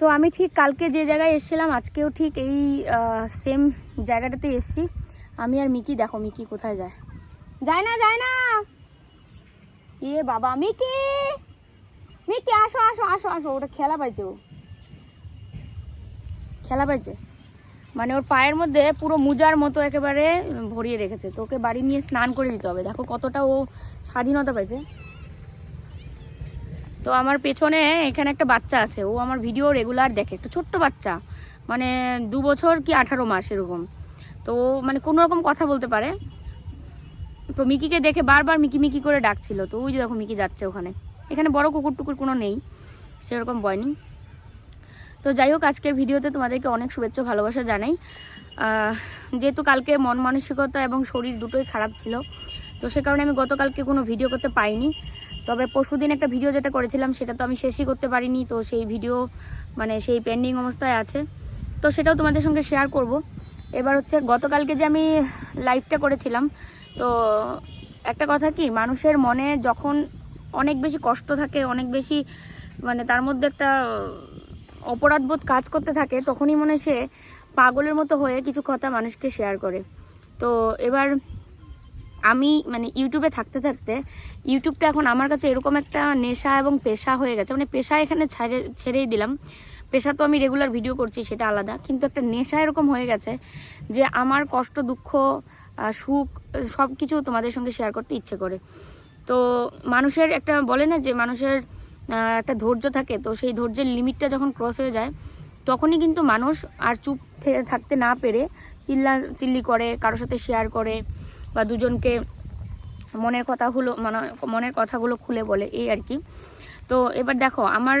তো আমি ঠিক কালকে যে জায়গায় এসেছিলাম, আজকেও ঠিক এই সেম জায়গাটাতে এসেছি। আমি আর মিকি, দেখো মিকি কোথায় যায়। যায় না যায় না! এ বাবা, মিকি! মিকি, আসো আসো আসো আসো, ওটা খেলা পাইছে ও। খেলা পাইছে? মানে ওর পায়ের মধ্যে পুরো মুজার মতো একেবারে ভরিয়ে রেখেছে। তো ওকে বাড়ি নিয়ে স্নান করে দিতে হবে। দেখো কতটা ও স্বাধীনতা পাইছে। তো আমার পেছনে এখানে একটা বাচ্চা আছে, ও আমার ভিডিও রেগুলার দেখে, একটা ছোট্ট বাচ্চা মানে দু বছর কি আঠারো মাস এরকম। তো মানে কোনো রকম কথা বলতে পারে। তো মিকিকে দেখে বারবার মিকি মিকি করে ডাকছিল, তো ওই যে দেখো মিকি যাচ্ছে ওখানে। এখানে বড় কুকুর টুকুর কোনো নেই, সেরকম বয়নি তো যাই হোক, আজকের ভিডিওতে তোমাদেরকে অনেক শুভেচ্ছা, ভালোবাসা জানাই। যেহেতু কালকে মন মানসিকতা এবং শরীর দুটোই খারাপ ছিল, তো সে কারণে আমি গতকালকে কোনো ভিডিও করতে পাইনি তবে পরশুদিন একটা ভিডিও যেটা করেছিলাম, সেটা তো আমি শেষই করতে পারিনি, তো সেই ভিডিও মানে সেই পেন্ডিং অবস্থায় আছে। তো সেটাও তোমাদের সঙ্গে শেয়ার করব। এবার হচ্ছে গতকালকে যে আমি লাইভটা করেছিলাম, তো একটা কথা কি, মানুষের মনে যখন অনেক বেশি কষ্ট থাকে, অনেক বেশি মানে তার মধ্যে একটা অপরাধবোধ কাজ করতে থাকে, তখনই মনে সে পাগলের মতো হয়ে কিছু কথা মানুষকে শেয়ার করে। তো এবার আমি মানে ইউটিউবে থাকতে থাকতে ইউটিউবটা এখন আমার কাছে এরকম একটা নেশা এবং পেশা হয়ে গেছে। মানে পেশা এখানে ছেড়ে, ছেড়েই দিলাম। পেশা তো আমি রেগুলার ভিডিও করছি, সেটা আলাদা। কিন্তু একটা নেশা এরকম হয়ে গেছে যে আমার কষ্ট, দুঃখ সুখ সব কিছু তোমাদের সঙ্গে শেয়ার করতে ইচ্ছে করে। তো মানুষের একটা বলে না যে মানুষের একটা ধৈর্য থাকে, তো সেই ধৈর্যের লিমিটটা যখন ক্রস হয়ে যায়, তখনই কিন্তু মানুষ আর চুপ থাকতে না পেরে চিল্লা, চিল্লি করে, কারোর সাথে শেয়ার করে। বা দুজনকে মনের কথাগুলো মানে মনের কথাগুলো খুলে বলে, এই আর কি। তো এবার দেখো, আমার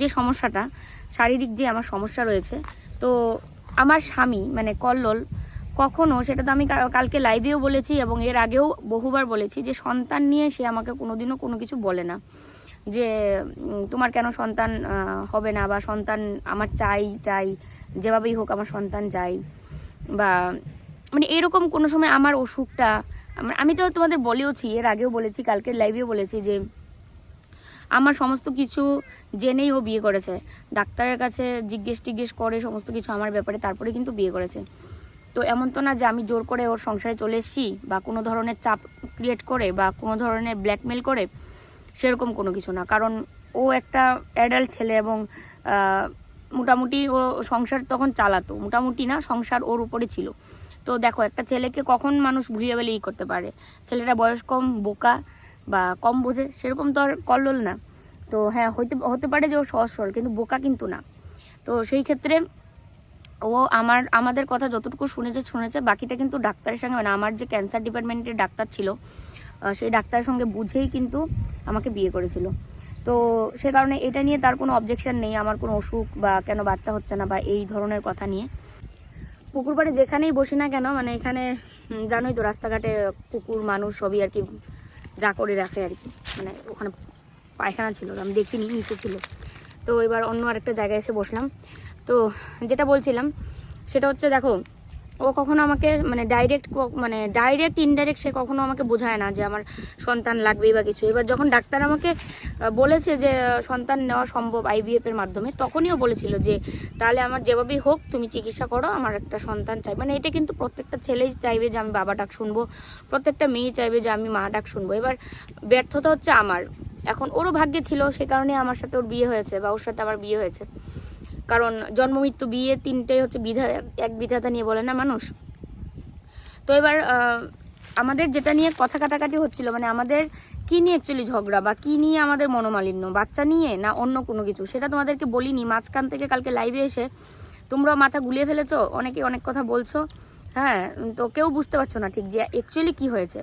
যে সমস্যাটা, শারীরিক যে আমার সমস্যা রয়েছে, তো আমার স্বামী মানে কল্লোল, কখনো সেটা তো আমি কালকে লাইভেও বলেছি এবং এর আগেও বহুবার বলেছি যে সন্তান নিয়ে সে আমাকে কোনোদিনও কোনো কিছু বলে না। যে তোমার কেন সন্তান হবে না বা সন্তান আমার চাই চাই, যেভাবেই হোক আমার সন্তান চাই বা মানে এরকম কোনো সময় আমার অসুখটা আমি তো তোমাদের বলেওছি, এর আগেও বলেছি, কালকের লাইভেও বলেছি যে আমার সমস্ত কিছু জেনেই ও বিয়ে করেছে। ডাক্তারের কাছে জিজ্ঞেস টিজ্ঞেস করে সমস্ত কিছু আমার ব্যাপারে, তারপরে কিন্তু বিয়ে করেছে। তো এমন তো না যে আমি জোর করে ওর সংসারে চলে এসেছি বা কোনো ধরনের চাপ ক্রিয়েট করে বা কোনো ধরনের ব্ল্যাকমেল করে, সেরকম কোনো কিছু না। কারণ ও একটা অ্যাডাল্ট ছেলে এবং মোটামুটি ও সংসার তখন চালাতো। মোটামুটি না, সংসার ওর উপরে ছিল। তো দেখো, একটা ছেলেকে কখন মানুষ ভুলিয়ে বেলে ই করতে পারে? ছেলেটা বয়স কম, বোকা বা কম বোঝে, সেরকম তো আর কল্লোল না। তো হ্যাঁ হইতে, হতে পারে যে ও সহজ সরল কিন্তু বোকা কিন্তু না। তো সেই ক্ষেত্রে ও আমার, আমাদের কথা যতটুকু শুনেছে শুনেছে, বাকিটা কিন্তু ডাক্তারের সঙ্গে মানে আমার যে ক্যান্সার ডিপার্টমেন্টের ডাক্তার ছিল সেই ডাক্তারের সঙ্গে বুঝেই কিন্তু আমাকে বিয়ে করেছিল। তো সে কারণে এটা নিয়ে তার কোনো অবজেকশন নেই, আমার কোনো অসুখ বা কেন বাচ্চা হচ্ছে না বা এই ধরনের কথা নিয়ে। পুকুর পাড়ে যেখানেই বসি না কেন মানে এখানে জানোই তো রাস্তাঘাটে কুকুর, মানুষ সবই আর কি যা করে রাখে আর কি। মানে ওখানে পায়খানা ছিল, আমি দেখিনি, নিচে ছিল। তো এবার অন্য আরেকটা জায়গায় এসে বসলাম। তো যেটা বলছিলাম, সেটা হচ্ছে দেখো ও কখনো আমাকে মানে ডাইরেক্ট মানে ডাইরেক্ট ইনডাইরেক্ট সে কখনো আমাকে বোঝায় না যে আমার সন্তান লাগবেই বা কিছু। এবার যখন ডাক্তার আমাকে বলেছে যে সন্তান নেওয়া সম্ভব আইভিএফ এর মাধ্যমে, তখনই ও বলেছিল যে, তাহলে আমার যেভাবেই হোক, তুমি চিকিৎসা করো, আমার একটা সন্তান চাই। মানে এটা কিন্তু প্রত্যেকটা ছেলেই চাইবে যে, আমি বাবা ডাক শুনব। প্রত্যেকটা মেয়ে চাইবে যে, আমি মা ডাক শুনব। এবার ব্যর্থতা হচ্ছে আমার। এখন ওরও ভাগ্যে ছিল, সে কারণে আমার সাথে ওর বিয়ে হয়েছে বা ওর সাথে আমার বিয়ে হয়েছে। কারণ জন্ম, মৃত্যু, বিয়ে তিনটেই হচ্ছে বিধা, এক বিধাতা নিয়ে বলে না মানুষ? তো এবার আমাদের যেটা নিয়ে কথা কাটাকাটি হচ্ছিল মানে আমাদের কি নিয়ে অ্যাকচুয়ালি ঝগড়া বা কি নিয়ে আমাদের মনোমালিন্য? বাচ্চা নিয়ে না অন্য কোনো কিছু? সেটা তোমাদেরকে বলিনি, মাঝখান থেকে কালকে লাইভে এসে তোমরা মাথা গুলিয়ে ফেলেছো, অনেকে অনেক কথা বলছো হ্যাঁ তো কেউ বুঝতে পারছ না ঠিক যে অ্যাকচুয়ালি কি হয়েছে।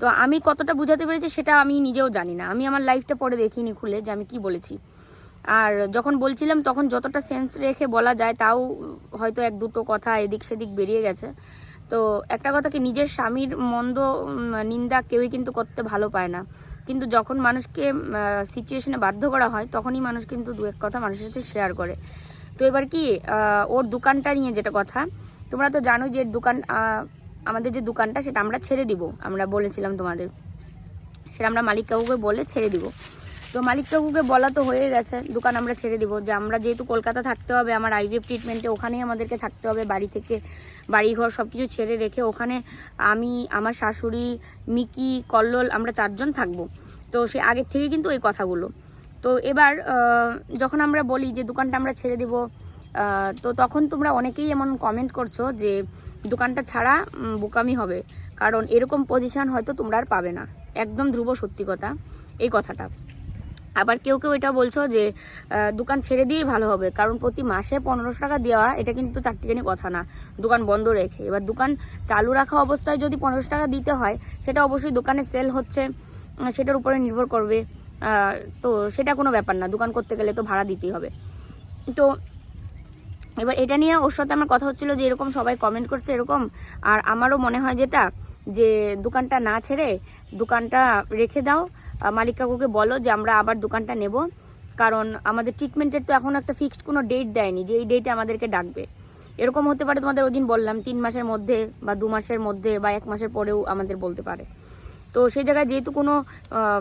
তো আমি কতটা বুঝাতে পেরেছি সেটা আমি নিজেও জানি না। আমি আমার লাইফটা পরে দেখিনি খুলে যে আমি কি বলেছি। আর যখন বলছিলাম, তখন যতটা সেন্স রেখে বলা যায়, তাও হয়তো এক দুটো কথা এদিক সেদিক বেরিয়ে গেছে। তো একটা কথা কি, নিজের স্বামীর মন্দ নিন্দা কেউই কিন্তু করতে ভালো পায় না। কিন্তু যখন মানুষকে সিচুয়েশনে বাধ্য করা হয়, তখনই মানুষ কিন্তু দু এক কথা মানুষের সাথে শেয়ার করে। তো এবার কি ওর দোকানটা নিয়ে যেটা কথা, তোমরা তো জানো যে দোকান আমাদের যে দোকানটা, সেটা আমরা ছেড়ে দিব। আমরা বলেছিলাম তোমাদের, সেটা আমরা মালিক কাকুকে বলে ছেড়ে দিব। তো মালিক কাকুকে বলা তো হয়ে গেছে, দোকান আমরা ছেড়ে দিব। যে আমরা যেহেতু কলকাতা থাকতে হবে, আমার আইভিএফ ট্রিটমেন্টে ওখানেই আমাদেরকে থাকতে হবে, বাড়ি থেকে বাড়ি ঘর সব কিছু ছেড়ে রেখে ওখানে আমি, আমার শাশুড়ি, মিকি, কল্লোল, আমরা চারজন থাকব। তো সে আগের থেকে কিন্তু ওই কথাগুলো। তো এবার যখন আমরা বলি যে দোকানটা আমরা ছেড়ে দিব তো তখন তোমরা অনেকেই এমন কমেন্ট করছ যে দোকানটা ছাড়া বোকামি হবে। কারণ এরকম পজিশন হয়তো তোমরা আর পাবে না। একদম ধ্রুব সত্যি কথা, এই কথাটা। আবার কেউ কেউ এটা বলছো যে দোকান ছেড়ে দিয়েই ভালো হবে, কারণ প্রতি মাসে পনেরোশো টাকা দেওয়া, এটা কিন্তু চারটিখানি কথা না। দোকান বন্ধ রেখে। এবার দোকান চালু রাখা অবস্থায় যদি পনেরোশো টাকা দিতে হয়, সেটা অবশ্যই দোকানে সেল হচ্ছে সেটার উপরে নির্ভর করবে। তো সেটা কোনো ব্যাপার না, দোকান করতে গেলে তো ভাড়া দিতেই হবে। তো এবার এটা নিয়ে ওর সাথে আমার কথা হচ্ছিল যে, এরকম সবাই কমেন্ট করছে এরকম, আর আমারও মনে হয় যেটা, যে দোকানটা না ছেড়ে দোকানটা রেখে দাও মালিক কাকুকে বলো যে আমরা আবার দোকানটা নেব। কারণ আমাদের ট্রিটমেন্টের তো এখন একটা ফিক্সড কোনো ডেট দেয়নি যে এই ডেটে আমাদেরকে ডাকবে। এরকম হতে পারে তোমাদের ওদিন বললাম, তিন মাসের মধ্যে বা দু মাসের মধ্যে বা এক মাসের পরেও আমাদের বলতে পারে। তো সেই জায়গায় যেহেতু কোনো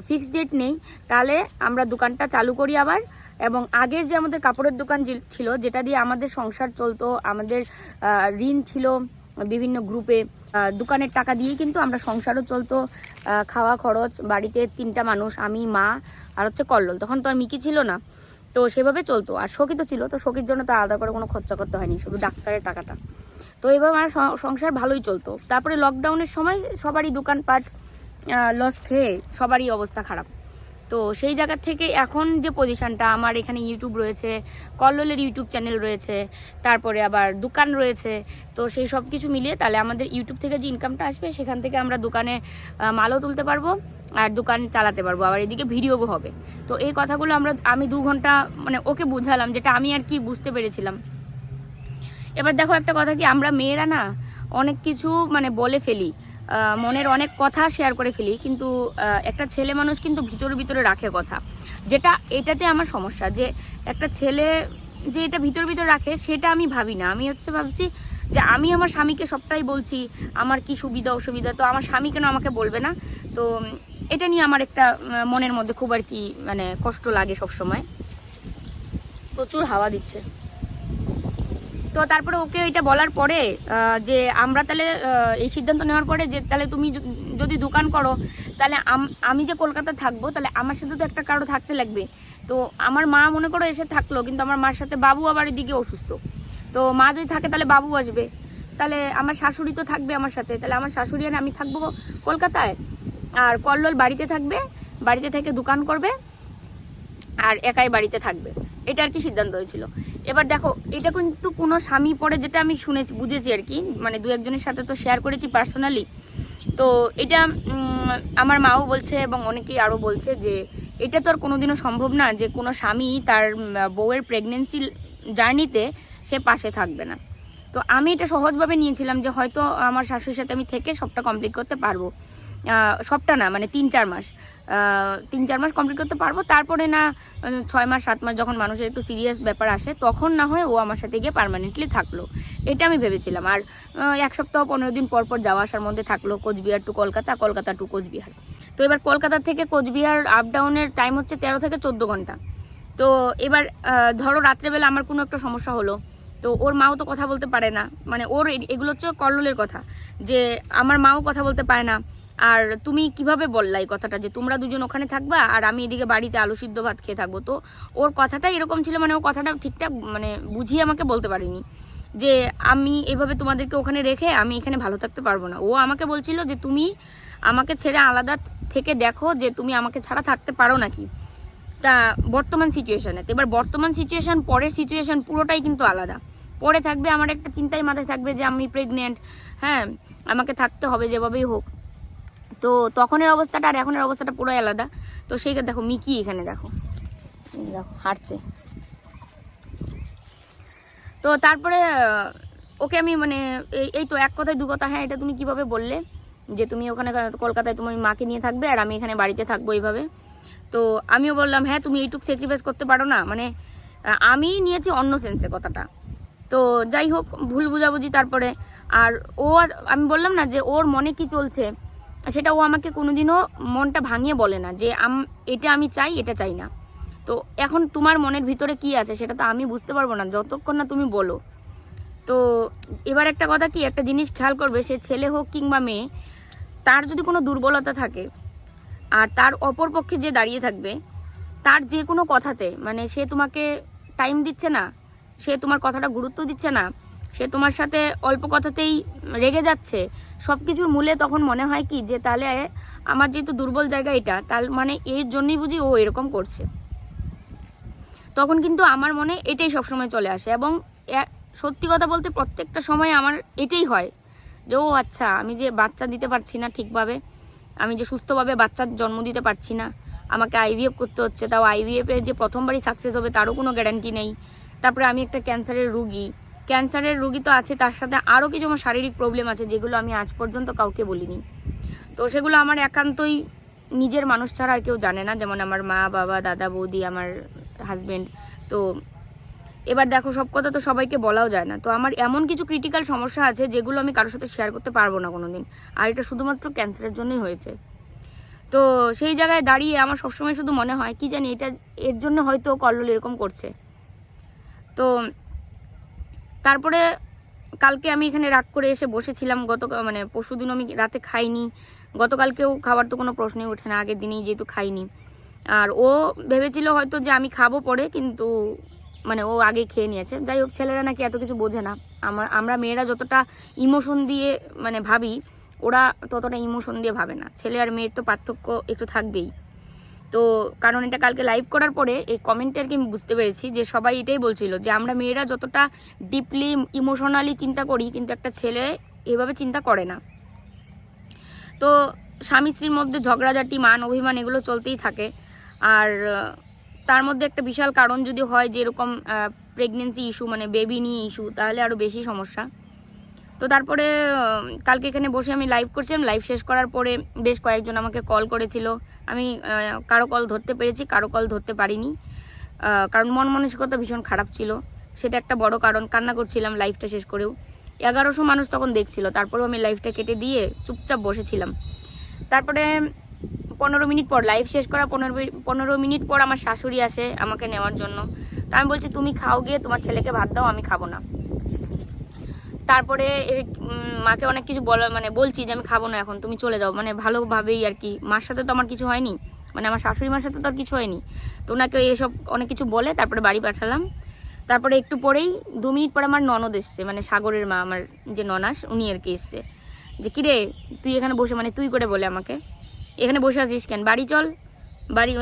ফিক্সড ডেট নেই, তাহলে আমরা দোকানটা চালু করি আবার। এবং আগে যে আমাদের কাপড়ের দোকান ছিল, যেটা দিয়ে আমাদের সংসার চলতো, আমাদের ঋণ ছিল বিভিন্ন গ্রুপে দোকানের টাকা দিয়েই কিন্তু আমরা সংসারও চলতো। খাওয়া খরচ, বাড়িতে তিনটা মানুষ, আমি, মা, আর হচ্ছে কল্লোল। তখন তো আর মিকি ছিল না। তো সেভাবে চলতো। আর শোকি তো ছিল, তো শোকির জন্য তো আলাদা করে কোনো খরচা করতে হয়নি, শুধু ডাক্তারের টাকাটা। তো এইভাবে আমার সংসার ভালোই চলতো। তারপরে লকডাউনের সময় সবারই দোকানপাট লস খেয়ে সবারই অবস্থা খারাপ। তো সেই জায়গা থেকে এখন যে পজিশনটা আমার এখানে ইউটিউব রয়েছে, কল্লোলের ইউটিউব চ্যানেল রয়েছে, তারপরে আবার দোকান রয়েছে, তো সেই সব কিছু মিলিয়ে তাহলে আমাদের ইউটিউব থেকে যে ইনকামটা আসবে, সেখান থেকে আমরা দোকানে মালও তুলতে পারব আর দোকান চালাতে পারব। আবার এদিকে ভিডিও হবে। তো এই কথাগুলো আমরা, আমি দু ঘণ্টা মানে ওকে বুঝালাম যেটা আমি আর কি বুঝতে পেরেছিলাম। এবার দেখো একটা কথা কি, আমরা মেয়েরা না অনেক কিছু মানে বলে ফেলি। মনের অনেক কথা শেয়ার করে ফেলি, কিন্তু একটা ছেলে মানুষ কিন্তু ভিতরে ভিতরে রাখে কথা। যেটা, এটাতে আমার সমস্যা যে, একটা ছেলে যে এটা ভিতর ভিতর রাখে, সেটা আমি ভাবি না। আমি হচ্ছে ভাবছি যে, আমি আমার স্বামীকে সবটাই বলছি, আমার কি সুবিধা, অসুবিধা? তো আমার স্বামী কেন আমাকে বলবে না? তো, এটা নিয়ে আমার একটা মনের মধ্যে খুব আর কি মানে কষ্ট লাগে সব সময় প্রচুর হাওয়া দিচ্ছে। তো তারপরে ওকে এটা বলার পরে যে আমরা তাহলে এই সিদ্ধান্ত নেওয়ার পরে যে তাহলে তুমি যদি দোকান করো, তাহলে আম- যে কলকাতা থাকব, তাহলে আমার সাথে তো একটা কারও থাকতে লাগবে। তো আমার মা মনে করো এসে থাকল, কিন্তু আমার মার সাথে বাবু আবার এদিকে অসুস্থ। তো মা যদি থাকে তাহলে বাবু আসবে। তাহলে আমার শাশুড়ি তো থাকবে আমার সাথে, তাহলে আমার শাশুড়ি আর আমি থাকব কলকাতায়। আর কল্লোল বাড়িতে থাকবে, বাড়িতে থেকে দোকান করবে। আর একাই বাড়িতে থাকবে। এটা আর কি সিদ্ধান্ত হয়েছিল। এবার দেখো, এটা কিন্তু কোনো স্বামী পরে যেটা আমি শুনেছি, বুঝেছি আর কি মানে দু একজনের সাথে তো শেয়ার করেছি পার্সোনালি তো এটা আমার মাও বলছে এবং অনেকেই আরও বলছে যে, এটা তো আর কোনোদিনও সম্ভব না যে কোনো স্বামী তার বউয়ের প্রেগনেন্সি জার্নিতে সে পাশে থাকবে না। তো আমি এটা সহজভাবে নিয়েছিলাম যে হয়তো আমার শাশুড়ির সাথে আমি থেকে সবটা কমপ্লিট করতে পারব। সবটা না মানে তিন চার মাস। তিন চার মাস কমপ্লিট করতে পারব। তারপরে না ছয় মাস, সাত মাস যখন মানুষের একটু সিরিয়াস ব্যাপার আসে, তখন না হয় ও আমার সাথে গিয়ে পার্মানেন্টলি থাকল। এটা আমি ভেবেছিলাম। আর এক সপ্তাহ, পনেরো দিন পর পর যাওয়া আসার মধ্যে থাকল কোচবিহার টু কলকাতা কলকাতা টু কোচবিহার। তো এবার কলকাতা থেকে কোচবিহার আপ ডাউনের টাইম হচ্ছে তেরো থেকে চোদ্দ ঘণ্টা। তো এবার ধরো রাত্রেবেলা আমার কোনো একটা সমস্যা হলো, তো ওর মাও তো কথা বলতে পারে না। মানে ওর এগুলো হচ্ছে কল্লোলের কথা। যে আমার মাও কথা বলতে পারে না। আর তুমি কীভাবে বললা এই কথাটা যে তোমরা দুজন ওখানে থাকবা আর আমি এদিকে বাড়িতে আলু সিদ্ধ ভাত খেয়ে থাকব? তো ওর কথাটা এরকম ছিল মানে ও কথাটা ঠিকঠাক মানে বুঝিয়ে আমাকে বলতে পারিনি যে আমি এভাবে তোমাদেরকে ওখানে রেখে আমি এখানে ভালো থাকতে পারব না। ও আমাকে বলছিল যে তুমি আমাকে ছেড়ে আলাদা থেকে দেখো যে তুমি আমাকে ছাড়া থাকতে পারো নাকি। তা বর্তমান সিচুয়েশনে এবার বর্তমান সিচুয়েশান পরের সিচুয়েশন পুরোটাই কিন্তু আলাদা। পরে থাকবে, আমার একটা চিন্তাই মাথায় থাকবে যে আমি প্রেগনেন্ট হ্যাঁ আমাকে থাকতে হবে যেভাবেই হোক। তো তখনের অবস্থাটা আর এখনের অবস্থাটা পুরো আলাদা। তো সেই দেখো, মিকি এখানে দেখো। দেখো, হাঁটছে। তো তারপরে ওকে আমি মানে এই তো এক কথায় দু কথা হ্যাঁ এটা তুমি কীভাবে বললে? যে তুমি ওখানে কলকাতায় তুমি মাকে নিয়ে থাকবে আর আমি এখানে বাড়িতে থাকব এইভাবে। তো আমিও বললাম হ্যাঁ তুমি এইটুক স্যাক্রিফাইস করতে পারো না। মানে আমি নিয়েছি অন্য সেন্সে কথাটা। তো যাই হোক, ভুল বুঝাবুঝি তারপরে। আর ও আর আমি বললাম না যে ওর মনে কি চলছে? সেটা ও আমাকে কোনোদিনও মনটা ভাঙিয়ে বলে না যে আম এটা আমি চাই, এটা চাই না। তো এখন তোমার মনের ভিতরে কি আছে সেটা তো আমি বুঝতে পারব না, যতক্ষণ না তুমি বলো। তো এবার একটা কথা কি, একটা জিনিস খেয়াল করবে, সে ছেলে হোক কিংবা মেয়ে, তার যদি কোনো দুর্বলতা থাকে, আর তার অপর পক্ষে যে দাঁড়িয়ে থাকবে, তার যে কোনো কথাতে মানে সে তোমাকে টাইম দিচ্ছে না, সে তোমার কথাটা গুরুত্ব দিচ্ছে না, সে তোমার সাথে অল্প কথাতেই রেগে যাচ্ছে সব কিছুর মূলে তখন মনে হয় কি, যে তাহলে আমার যেহেতু দুর্বল জায়গা এটা, তার মানে এর জন্যই বুঝি ও এরকম করছে। তখন কিন্তু আমার মনে এটাই সবসময় চলে আসে এবং সত্যি কথা বলতে প্রত্যেকটা সময় আমার এটাই হয়, যে ও আচ্ছা আমি যে বাচ্চা দিতে পারছি না ঠিকভাবে, আমি যে সুস্থভাবে বাচ্চার জন্ম দিতে পারছি না, আমাকে আইভিএফ করতে হচ্ছে, তাও আইভিএফ এর যে প্রথমবারই সাকসেস হবে তারও কোনো গ্যারান্টি নেই। তারপরে আমি একটা ক্যান্সারের রুগী ক্যান্সারের রুগী তো আছে, তার সাথে আরও কিছু আমার শারীরিক প্রবলেম আছে, যেগুলো আমি আজ পর্যন্ত কাউকে বলিনি। তো সেগুলো আমার একান্তই নিজের মানুষ ছাড়া আর কেউ জানে না, যেমন আমার মা, বাবা, দাদা, বৌদি, আমার হাজব্যান্ড তো এবার দেখো, সব কথা তো সবাইকে বলাও যায় না। তো আমার এমন কিছু ক্রিটিক্যাল সমস্যা আছে, যেগুলো আমি কারোর সাথে শেয়ার করতে পারব না কোনো দিন আর এটা শুধুমাত্র ক্যান্সারের জন্যই হয়েছে। তো সেই জায়গায় দাঁড়িয়ে আমার সবসময় শুধু মনে হয়, কি জানি এটা এর জন্য হয়তো কল্লোল এরকম করছে। তো তারপরে কালকে আমি এখানে রাগ করে এসে বসেছিলাম। গত মানে পরশুদিন আমি রাতে খাইনি। গতকালকেও খাবার তো কোনো প্রশ্নই ওঠে না। আগের দিনেই যেহেতু খাইনি। আর ও ভেবেছিল হয়তো যে আমি খাব পরে, কিন্তু মানে ও আগে খেয়ে নিয়েছে। যাই হোক, ছেলেরা নাকি এত কিছু বোঝে না। আমার আমরা মেয়েরা যতটা ইমোশন দিয়ে মানে ভাবি, ওরা ততটা ইমোশন দিয়ে ভাবে না। ছেলে আর মেয়ের তো পার্থক্য একটু থাকবেই। তো কারণ এটা কালকে লাইভ করার পরে এই কমেন্টে আর কি আমি বুঝতে পেরেছি যে সবাই এটাই বলছিল যে আমরা মেয়েরা যতটা ডিপলি ইমোশনালি চিন্তা করি, কিন্তু একটা ছেলে এভাবে চিন্তা করে না। তো স্বামী স্ত্রীর মধ্যে ঝগড়াঝাটি, মান, অভিমান এগুলো চলতেই থাকে। আর তার মধ্যে একটা বিশাল কারণ যদি হয় যে এরকম প্রেগনেন্সি ইস্যু মানে বেবি নিয়ে ইস্যু তাহলে আরও বেশি সমস্যা। তো তারপরে কালকে এখানে বসে আমি লাইভ করছিলাম। লাইভ শেষ করার পরে বেশ কয়েকজন আমাকে কল করেছিল। আমি কারও কল ধরতে পেরেছি, কারও কল ধরতে পারিনি। কারণ মন মানসিকতা ভীষণ খারাপ ছিল। সেটা একটা বড় কারণ। কান্না করছিলাম লাইভটা শেষ করেও। এগারোশো মানুষ তখন দেখছিল। তারপরেও আমি লাইভটা কেটে দিয়ে চুপচাপ বসেছিলাম। তারপরে, পনেরো মিনিট পর লাইভ শেষ করা পনেরো পনেরো মিনিট পর আমার শাশুড়ি আসে আমাকে নেওয়ার জন্য। তা আমি বলছি, তুমি খাও গিয়ে, তোমার ছেলেকে ভাত দাও, আমি খাব না। তারপরে মাকে অনেক কিছু বলা মানে বলছি যে আমি খাব না এখন, তুমি চলে যাও। মানে ভালোভাবেই আর কি। মার সাথে তো আমার কিছু হয়নি। মানে আমার শাশুড়ি মার সাথে তো আর কিছু হয়নি। তো ওনাকে এসব অনেক কিছু বলে, তারপরে বাড়ি পাঠালাম। তারপরে একটু পরেই, দু মিনিট পরে আমার ননদ এসছে। মানে সাগরের মা, আমার যে ননাস, উনি আর কি এসছে। যে, কিরে, তুই এখানে বসে মানে তুই করে বলে আমাকে। এখানে বসে আছিস কেন? বাড়ি চল। বাড়ি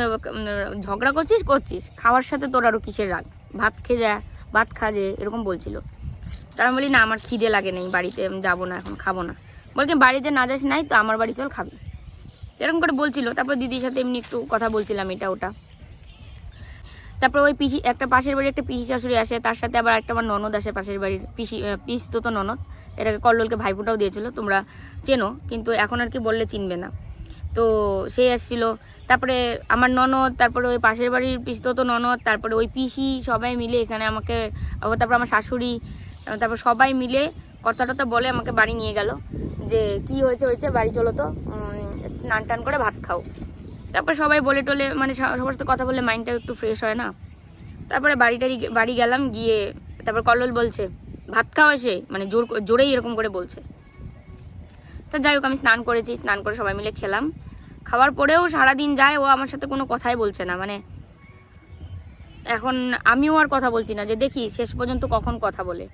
ঝগড়া করছিস করছিস। খাওয়ার সাথে তোর আরও কিসের রাগ? ভাত খেয়ে যা, ভাত খা যে, এরকম বলছিল। তা আমি বলি, না, আমার খিদে লাগে নেই, বাড়িতে আমি যাব না, এখন খাব না। বলকে, বাড়িতে না যাস নাই তো, আমার বাড়ি চল, খাবি। এরকম করে বলছিল। তারপর দিদির সাথে এমনি একটু কথা বলছিলাম, এটা ওটা। তারপর ওই পিসি, একটা পাশের বাড়ির একটা পিসি শাশুড়ি আসে, তার সাথে আবার একটা আমার ননদ আসে পাশের বাড়ির পিসি পিস তো তো ননদ। এটাকে কল্লোলকে ভাইফোঁটাও দিয়েছিল, তোমরা চেনো, কিন্তু এখন আর কি বললে চিনবে না। তো সে আসছিল। তারপরে আমার ননদ, তারপরে ওই পাশের বাড়ির পিসতো তো ননদ, তারপরে ওই পিসি সবাই মিলে এখানে আমাকে তারপর আমার শাশুড়ি তারপর সবাই মিলে কথা টথা বলে আমাকে বাড়ি নিয়ে গেল যে কি হয়েছে হয়েছে, বাড়ি চলো তো স্নান টান করে ভাত খাও। তারপর সবাই বলে টলে মানে সবার সাথে কথা বললে মাইন্ডটা একটু ফ্রেশ হয় না। তারপরে বাড়ি টাড়ি বাড়ি গেলাম, গিয়ে তারপর কল্লোল বলছে, ভাত খাও এসে মানে জোর জোরেই এরকম করে বলছে। তো যাই হোক, আমি স্নান করেছি, স্নান করে সবাই মিলে খেলাম। খাওয়ার পরেও সারাদিন যায়, ও আমার সাথে কোনো কথাই বলছে না মানে এখন আমিও আর কথা বলছি না, যে দেখি শেষ পর্যন্ত কখন কথা বলে।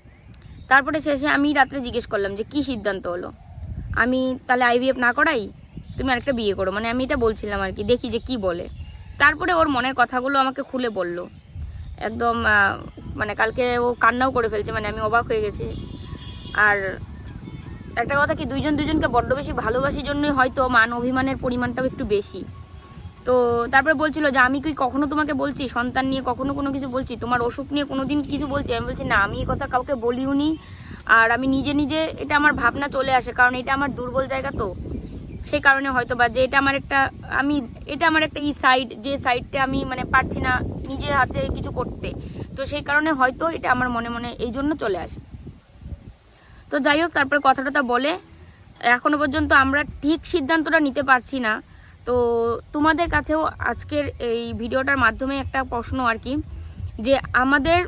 তারপরে শেষে আমি রাত্রে জিজ্ঞেস করলাম যে কি সিদ্ধান্ত হলো? আমি তাহলে আইভিএফ না করাই? তুমি আরেকটা বিয়ে করো। মানে আমি এটা বলছিলাম আর কি, দেখি যে কি বলে। তারপরে ওর মনের কথাগুলো আমাকে খুলে বলল। একদম মানে কালকে ও কান্নাও করে ফেলছে মানে আমি অবাক হয়ে গেছি। আর একটা কথা কি, দুইজন দুজনকে বড্ড বেশি ভালোবাসির জন্যই হয়তো মান অভিমানের পরিমাণটাও একটু বেশি। তো তারপরে বলছিল যে, আমি কি কখনো তোমাকে বলছি? সন্তান নিয়ে কখনো কোনো কিছু বলছি? তোমার অসুখ নিয়ে কোনো দিন কিছু বলছি? আমি বলছি, না, আমি কথা কাউকে বলিও নি আর আমি নিজে নিজে এটা আমার ভাবনা চলে আসে, কারণ এটা আমার দুর্বল জায়গা তো। সেই কারণে হয়তো বা যে এটা আমার একটা, আমি, এটা আমার একটা ই সাইড, যে সাইডটা আমি মানে পারছি না নিজের হাতে কিছু করতে। তো সেই কারণে হয়তো এটা আমার মনে মনে এই জন্য চলে আসে। তো যাই হোক, তারপরে কথাটা বলে, এখনও পর্যন্ত আমরা ঠিক সিদ্ধান্তটা নিতে পারছি না। তো তোমাদের কাছেও আজকের এই ভিডিওটার মাধ্যমে একটা প্রশ্ন আর কি, যে আমাদের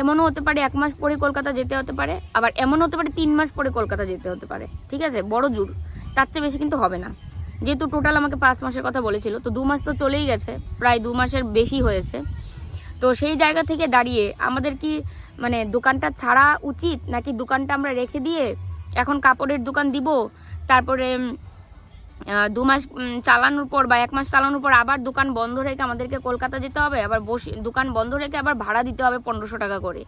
এমনও হতে পারে এক মাস পরে কলকাতা যেতে হতে পারে, আবার এমন হতে পারে তিন মাস পরে কলকাতা যেতে হতে পারে, ঠিক আছে? বড় জোর। তার চেয়ে বেশি কিন্তু হবে না। যেহেতু টোটাল আমাকে পাঁচ মাসের কথা বলেছিল, তো দু মাস তো চলেই গেছে, প্রায় দু মাসের বেশি হয়েছে। তো সেই জায়গা থেকে দাঁড়িয়ে আমাদের কি মানে দোকানটা ছাড়া উচিত, নাকি দোকানটা আমরা রেখে দিয়ে এখন কাপড়ের দোকান দিব, তারপরে দু মাস চালানোর পর বা এক মাস চালানোর পর আবার দোকান বন্ধ রেখে আমাদেরকে কলকাতা যেতে হবে, আবার বসে, দোকান বন্ধ রেখে আবার ভাড়া দিতে হবে পনেরোশো টাকা করে।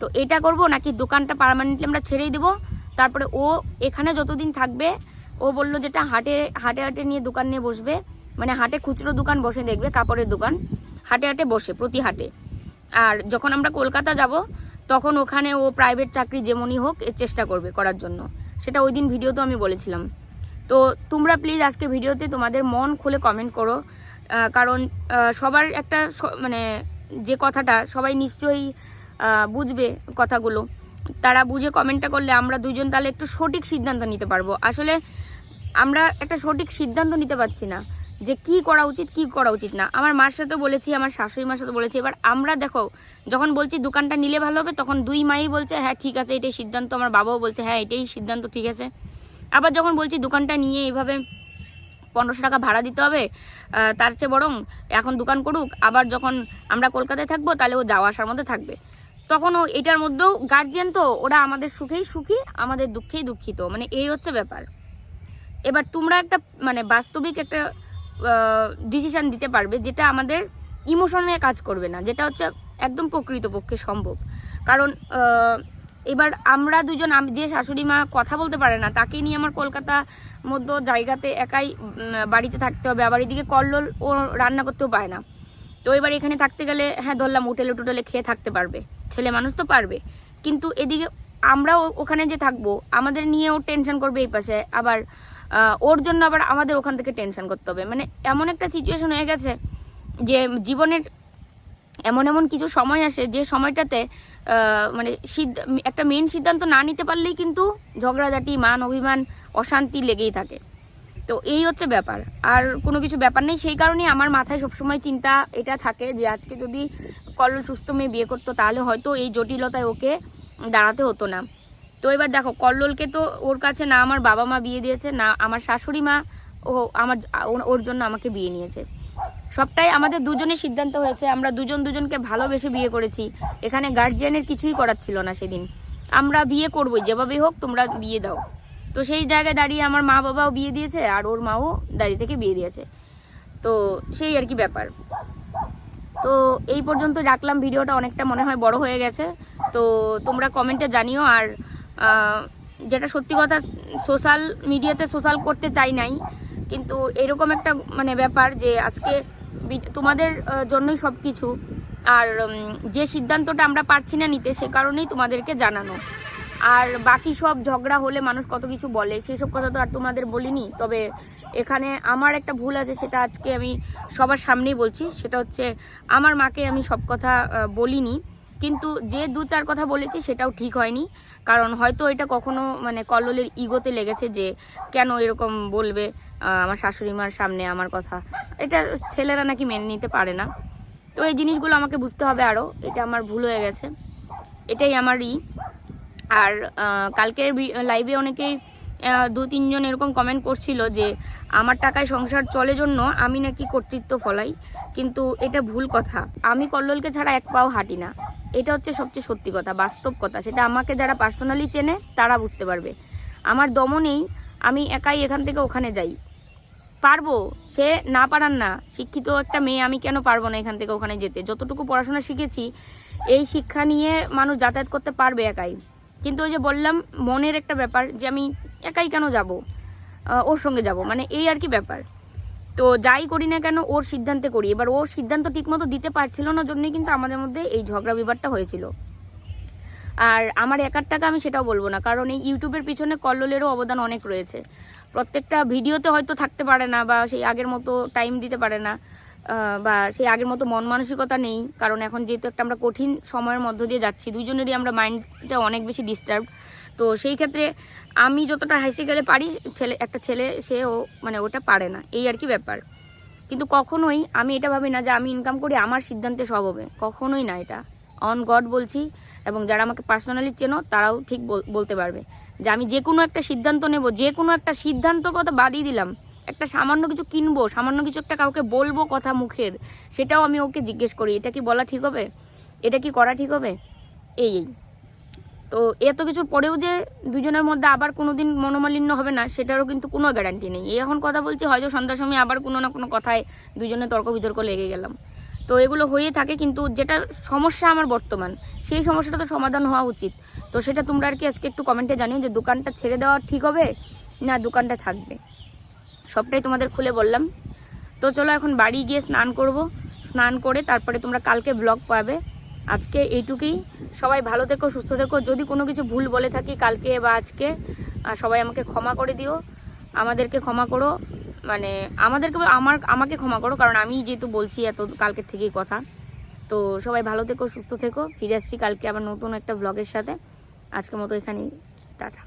তো এটা করব নাকি দোকানটা পার্মানেন্টলি আমরা ছেড়েই দেবো? তারপরে ও এখানে যতদিন থাকবে, ও বলল যেটা হাটে হাটে হাটে নিয়ে দোকান নিয়ে বসবে। মানে হাটে খুচরো দোকান বসে দেখবে, কাপড়ের দোকান। হাটে হাটে বসে, প্রতি হাটে। আর যখন আমরা কলকাতা যাব, তখন ওখানে ও প্রাইভেট চাকরি যেমনই হোক, এর চেষ্টা করবে করার জন্য। সেটা ওই দিন ভিডিওতেও আমি বলেছিলাম। তো তোমরা প্লিজ আজকে ভিডিওতে তোমাদের মন খুলে কমেন্ট করো। কারণ সবার একটা মানে যে কথাটা, সবাই নিশ্চয়ই বুঝবে কথাগুলো। তারা বুঝে কমেন্টটা করলে আমরা দুজন তাহলে একটু সঠিক সিদ্ধান্ত নিতে পারব। আসলে আমরা একটা সঠিক সিদ্ধান্ত নিতে পারছি না যে কি করা উচিত, কি করা উচিত না। আমার মার সাথে বলেছি, আমার শাশুড়ি মার সাথে বলেছি, এবার আমরা দেখো, যখন বলছি দোকানটা নিলে ভালো হবে, তখন দুই মাই বলছে হ্যাঁ ঠিক আছে, এটাই সিদ্ধান্ত। আমার বাবাও বলছে হ্যাঁ এটাই সিদ্ধান্ত, ঠিক আছে। আবার যখন বলছি দোকানটা নিয়ে এইভাবে পনেরোশো টাকা ভাড়া দিতে হবে তার চেয়ে বরং এখন দোকান করুক, আবার যখন আমরা কলকাতায় থাকব তাহলে ও যাওয়া আসার মধ্যে থাকবে। তখন ও এটার মধ্যেও গার্জিয়ান তো, ওরা আমাদের সুখেই সুখী, আমাদের দুঃখেই দুঃখিত মানে এই হচ্ছে ব্যাপার। এবার তোমরা একটা মানে বাস্তবিক একটা ডিসিশন দিতে পারবে যেটা আমাদের ইমোশনে কাজ করবে না, যেটা হচ্ছে একদম প্রকৃতপক্ষে সম্ভব। কারণ এবার আমরা দুজন যে শাশুড়ি মা কথা বলতে পারে না, তাকে নিয়ে আমার কলকাতা মধ্য জায়গাতে একাই বাড়িতে থাকতে হবে। আবার এদিকে কল্লোল ও রান্না করতেও পায় না। তো এবার এখানে থাকতে গেলে হ্যাঁ ধরলাম হোটেলে টোটেলে খেয়ে থাকতে পারবে। ছেলে মানুষ তো পারবে। কিন্তু এদিকে আমরাও ওখানে যে থাকব, আমাদের নিয়েও টেনশন করবে এই পাশে। আবার ওর জন্য আবার আমাদের ওখান থেকে টেনশন করতে হবে। মানে এমন একটা সিচুয়েশন হয়ে গেছে যে জীবনের এমন এমন কিছু সময় আসে, যে সময়টাতে মানে একটা মেন সিদ্ধান্ত না নিতে পারলেই কিন্তু ঝগড়াঝাটি, মান অভিমান, অশান্তি লেগেই থাকে। তো এই হচ্ছে ব্যাপার। আর কোনো কিছু ব্যাপার নেই, সেই কারণেই আমার মাথায় সবসময় চিন্তা এটা থাকে যে আজকে যদি কল্ল সুস্থ মেয়ে বিয়ে করতো, তাহলে হয়তো এই জটিলতায় ওকে দাঁড়াতে হতো না। তো এবার দেখো, কল্লোলকে তো ওর কাছে না আমার বাবা মা বিয়ে দিয়েছে, না আমার শাশুড়ি মা ও আমার, ওর জন্য আমাকে বিয়ে নিয়েছে। সবটাই আমাদের দুজনের সিদ্ধান্ত হয়েছে। আমরা দুজন দুজনকে ভালোবেসে বিয়ে করেছি। এখানে গার্জিয়ানের কিছুই করার ছিল না সেদিন। আমরা বিয়ে করবোই যেভাবেই হোক তোমরা বিয়ে দাও। তো সেই জায়গায় দাঁড়িয়ে আমার মা বাবাও বিয়ে দিয়েছে আর ওর মাও দাঁড়িয়ে থেকে বিয়ে দিয়েছে। তো সেই আর কি ব্যাপার। তো এই পর্যন্ত রাখলাম ভিডিওটা, অনেকটা মনে হয় বড় হয়ে গেছে। তো তোমরা কমেন্টে জানিও আর যেটা সত্যি কথা সোশ্যাল মিডিয়াতে সোশ্যাল করতে চাই নাই। কিন্তু এরকম একটা মানে ব্যাপার যে আজকে তোমাদের জন্যই সব কিছু আর যে সিদ্ধান্তটা আমরা পারছি না নিতে, সে কারণেই তোমাদেরকে জানানো। আর বাকি সব ঝগড়া হলে মানুষ কত কিছু বলে, সেসব কথা তো আর তোমাদের বলিনি। তবে এখানে আমার একটা ভুল আছে, সেটা আজকে আমি সবার সামনেই বলছি। সেটা হচ্ছে, আমার মাকে আমি সব কথা বলিনি। কিন্তু যে দু চার কথা বলেছি সেটাও ঠিক হয়নি। কারণ হয়তো এটা কখনো মানে কল্লোলের ইগোতে লেগেছে যে কেন এরকম বলবে আমার শাশুড়ি মার সামনে আমার কথা। এটা ছেলেরা নাকি মেনে নিতে পারে না। তো এই জিনিসগুলো আমাকে বুঝতে হবে আরও এটা আমার ভুল হয়ে গেছে। এটাই আমার ই। আর কালকের লাইভে অনেকেই দু তিনজন এরকম কমেন্ট করছিল যে, আমার টাকায় সংসার চলে জন্য আমি নাকি কর্তৃত্ব ফলাই। কিন্তু এটা ভুল কথা। আমি কল্লোলকে ছাড়া এক পাও হাঁটি না। এটা হচ্ছে সবচেয়ে সত্যি কথা, বাস্তব কথা। সেটা আমাকে যারা পার্সোনালি চেনে, তারা বুঝতে পারবে। আমার দমনেই আমি একাই এখান থেকে ওখানে যাই। পারব, সে না পারার না, শিক্ষিত একটা মেয়ে আমি কেন পারব না এখান থেকে ওখানে যেতে? যতটুকু পড়াশোনা শিখেছি, এই শিক্ষা নিয়ে মানুষ যাতায়াত করতে পারবে একাই। কিন্তু ওই যে বললাম, মনের একটা ব্যাপার যে আমি একাই কেন যাব? ওর সঙ্গে যাব। মানে এই আর কি ব্যাপার। তো যাই করি না কেন, ওর সিদ্ধান্তে করি। এবার ওর সিদ্ধান্ত ঠিকমতো দিতে পারছিল না জন্যই কিন্তু আমাদের মধ্যে এই ঝগড়া বিবাদটা হয়েছিল। আর আমার একার টাকা আমি সেটাও বলব না, কারণ এই ইউটিউবের পিছনে কল্লোলেরও অবদান অনেক রয়েছে। প্রত্যেকটা ভিডিওতে হয়তো থাকতে পারে না বা সেই আগের মতো টাইম দিতে পারে না। বা সেই আগের মতো মন মানসিকতা নেই। কারণ এখন যেহেতু একটা আমরা কঠিন সময়ের মধ্য দিয়ে যাচ্ছি দুজনেরই আমরা মাইন্ডটা অনেক বেশি ডিস্টার্ব তো সেই ক্ষেত্রে আমি যতটা হাসি গেলে পারি, ছেলে, একটা ছেলে সে ও মানে ওটা পারে না। এই আর কি ব্যাপার। কিন্তু কখনোই আমি এটা ভাবি না যে আমি ইনকাম করি, আমার সিদ্ধান্তে সব হবে। কখনোই না এটা। অন গড বলছি, এবং যারা আমাকে পার্সোনালি চেনো, তারাও ঠিক বলতে পারবে। যে আমি যে কোনো একটা সিদ্ধান্ত নেব যে কোনো একটা সিদ্ধান্ত কথা বাদই দিলাম একটা সামান্য কিছু কিনবো, সামান্য কিছু একটা কাউকে বলব কথা মুখের, সেটাও আমি ওকে জিজ্ঞেস করি, এটা কি বলা ঠিক হবে? এটা কি করা ঠিক হবে? এই এই। তো এত কিছুর পরেও যে দুজনের মধ্যে আবার কোনো দিন মনোমালিন্য হবে না, সেটারও কিন্তু কোনো গ্যারান্টি নেই। এই এখন কথা বলছি, হয়তো সন্ধ্যার সময় আবার কোনো না কোনো কথায় দুজনে তর্ক বিতর্ক লেগে গেলাম। তো এগুলো হয়ে থাকে, কিন্তু যেটা সমস্যা আমার বর্তমান, সেই সমস্যাটা তো সমাধান হওয়া উচিত। তো সেটা তোমরা আর কি আজকে একটু কমেন্টে জানিও যে দোকানটা ছেড়ে দেওয়া ঠিক হবে না দোকানটা থাকবে। সবটাই তোমাদের খুলে বললাম। তো চলো এখন বাড়ি গিয়ে স্নান করব। স্নান করে তারপরে তোমরা কালকে ব্লগ পাবে। আজকে এইটুকুই। সবাই ভালো থেকো, সুস্থ থেকো। যদি কোনো কিছু ভুল বলে থাকি কালকে বা আজকে সবাই আমাকে ক্ষমা করে দিও। আমাদেরকে ক্ষমা করো। মানে আমাদেরকে, আমার, আমাকে ক্ষমা করো। কারণ আমি যেহেতু বলছি এত কালকের থেকেই কথা। তো সবাই ভালো থেকো, সুস্থ থেকো। ফিরে আসছি কালকে আবার নতুন একটা ব্লগের সাথে। আজকের মতো এখানেই। টাটা।